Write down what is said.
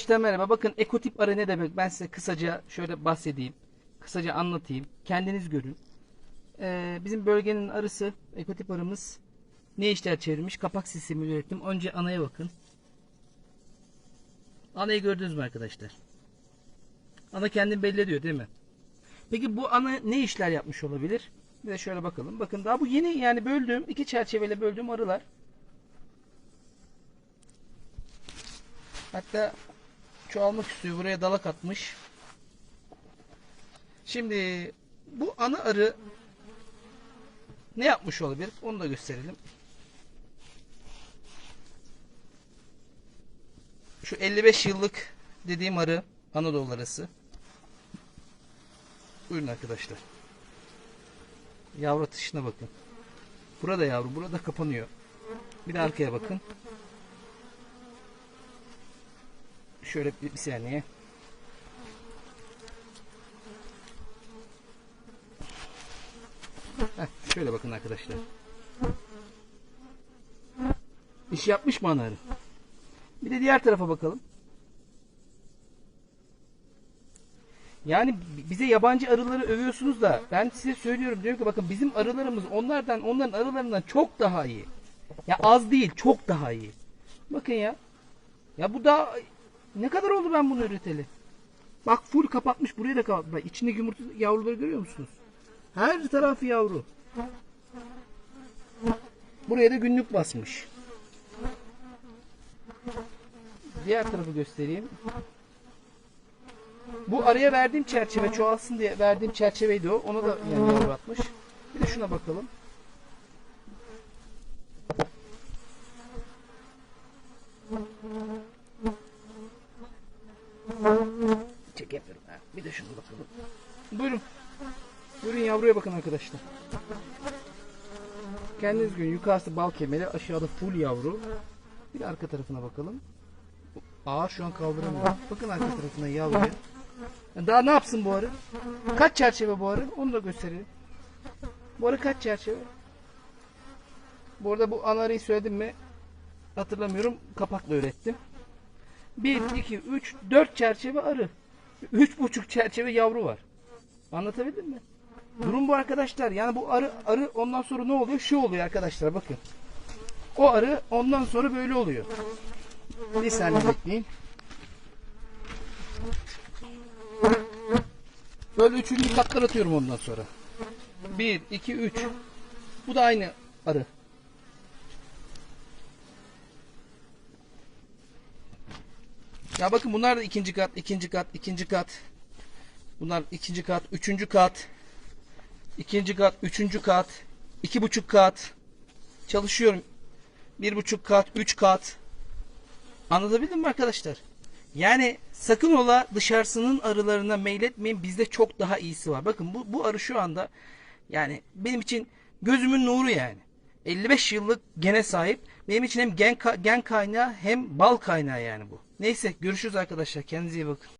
İşte merhaba. Bakın ekotip arı ne demek? Ben size kısaca şöyle bahsedeyim. Kısaca anlatayım. Kendiniz görün. Ee, bizim bölgenin arısı, ekotip arımız ne işler çevirmiş? Kapak sistemi ürettim. Önce anaya bakın. Anayı gördünüz mü arkadaşlar? Ana kendini belli ediyor değil mi? Peki bu ana ne işler yapmış olabilir? Bir de şöyle bakalım. Bakın daha bu yeni yani böldüğüm, iki çerçeveyle böldüğüm arılar. Hatta çoğalmak istiyor. Buraya dalak atmış. Şimdi bu ana arı ne yapmış olabilir? Onu da gösterelim. Şu 55 yıllık dediğim arı Anadolu arısı. Buyurun arkadaşlar. Yavru atışına bakın. Burada yavru, burada kapanıyor. Bir de arkaya bakın. Şöyle bir, bir saniye. Heh, şöyle bakın arkadaşlar. İş yapmış mı ana arı? Bir de diğer tarafa bakalım. Yani bize yabancı arıları övüyorsunuz da ben size söylüyorum diyorum ki bakın bizim arılarımız onlardan onların arılarından çok daha iyi. Ya az değil çok daha iyi. Bakın ya. Ya bu da ne kadar oldu ben bunu üreteli? Bak full kapatmış buraya da kapatmış. İçindeki yumurta yavruları görüyor musunuz? Her tarafı yavru. Buraya da günlük basmış. Diğer tarafı göstereyim. Bu araya verdiğim çerçeve çoğalsın diye verdiğim çerçeveydi o. Ona da yani yavru atmış. Bir de şuna bakalım. Çekemiyorum. Ha. Bir de şuna bakalım. Buyurun. Buyurun yavruya bakın arkadaşlar. Kendiniz görün. Yukarısı bal kemeri, aşağıda full yavru. Bir arka tarafına bakalım. Ağır şu an kaldıramıyor. Bakın arka tarafına yavruya. Daha ne yapsın bu arı? Kaç çerçeve bu arı? Onu da gösterelim. Bu arı kaç çerçeve? Bu arada bu ana arıyı söyledim mi? Hatırlamıyorum. Kapakla ürettim. 1, 2, 3, 4 çerçeve arı. 3,5 çerçeve yavru var. Anlatabildim mi? Durum bu arkadaşlar. Yani bu arı arı ondan sonra ne oluyor? Şu oluyor arkadaşlar bakın. O arı ondan sonra böyle oluyor. Bir saniye bekleyin. Böyle üçüncü katlar atıyorum ondan sonra. Bir, iki, üç. Bu da aynı arı. Ya bakın bunlar da ikinci kat, ikinci kat, ikinci kat. Bunlar ikinci kat, üçüncü kat. ikinci kat, üçüncü kat. iki buçuk kat. Çalışıyorum. Bir buçuk kat, üç kat. Anlatabildim mi arkadaşlar? Yani sakın ola dışarısının arılarına meyletmeyin. Bizde çok daha iyisi var. Bakın bu, bu arı şu anda yani benim için gözümün nuru yani. 55 yıllık gene sahip. Benim için hem gen, gen kaynağı hem bal kaynağı yani bu. Neyse görüşürüz arkadaşlar. Kendinize iyi bakın.